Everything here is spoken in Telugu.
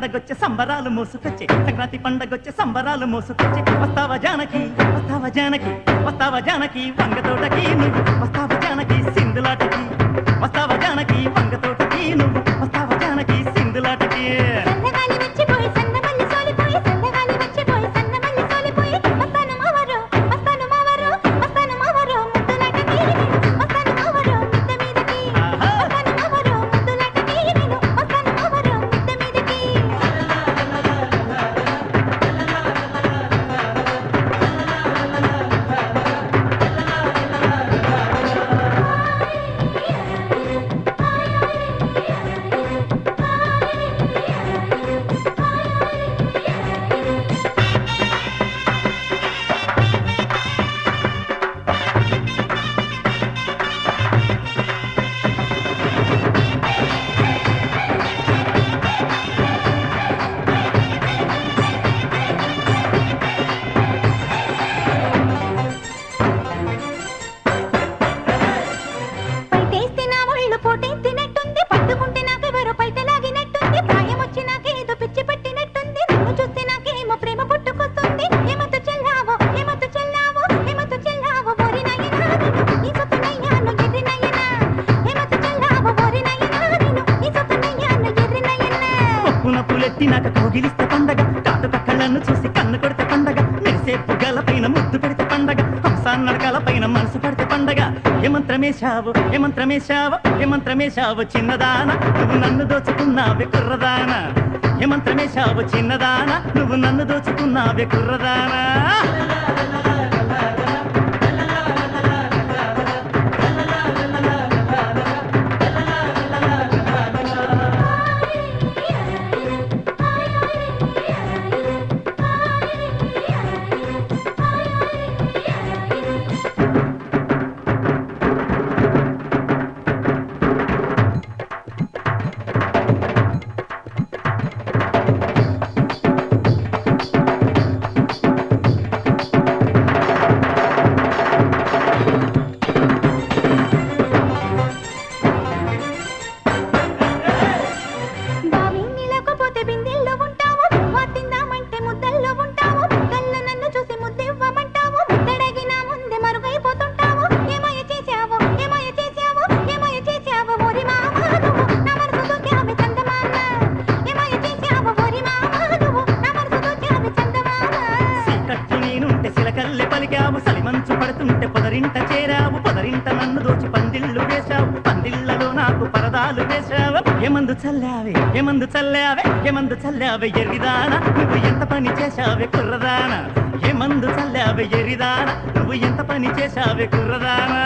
పండగొచ్చే సంబరాలు మోసుకొచ్చే. సంక్రాంతి పండగొచ్చే సంబరాలు మోసుకొచ్చే. వస్తావా జానకి వస్తావా జానకి వస్తావా జానకి వంగతోటకి నువ్వు. వస్తావా జానకి సింధులాటకి పుట్టినాక కోగిలిస్తే పండగ. తాత తక్కలను చూసి కన్ను కొడితే పండగ. మెరిసే పుగ్గల పైన ముద్దు పెడితే పండగ. హంసాన్ నడకల పైన మనసు పడితే పండగ. ఏ మంత్రమేశావు ఏ మంత్రమేశావు ఏ మంత్రమేశావు చిన్నదాన. నువ్వు నన్ను దోచుకున్నావే కుర్రదాన. ఏ మంత్రమేశావు చిన్నదాన. నువ్వు నన్ను దోచుకున్నావే కుర్రదానా. పాలిగావు పలికావు సలిమంచు పడుతుంటే పొదరింట చేరావు పొదరింట నన్ను దోచి పందిళ్ళు వేశావు పందిళ్ళలో నాకు పరదాలు వేశావు. ఏమందు చల్లావే ఏమందు చల్లావే ఏమందు చల్లావే ఎరిదాన నువ్వు ఎంత పని చేశావే కుర్రదాన? ఏమందు చల్లావే ఎరిదాన నువ్వు ఎంత పని చేశావే కుర్రదానా?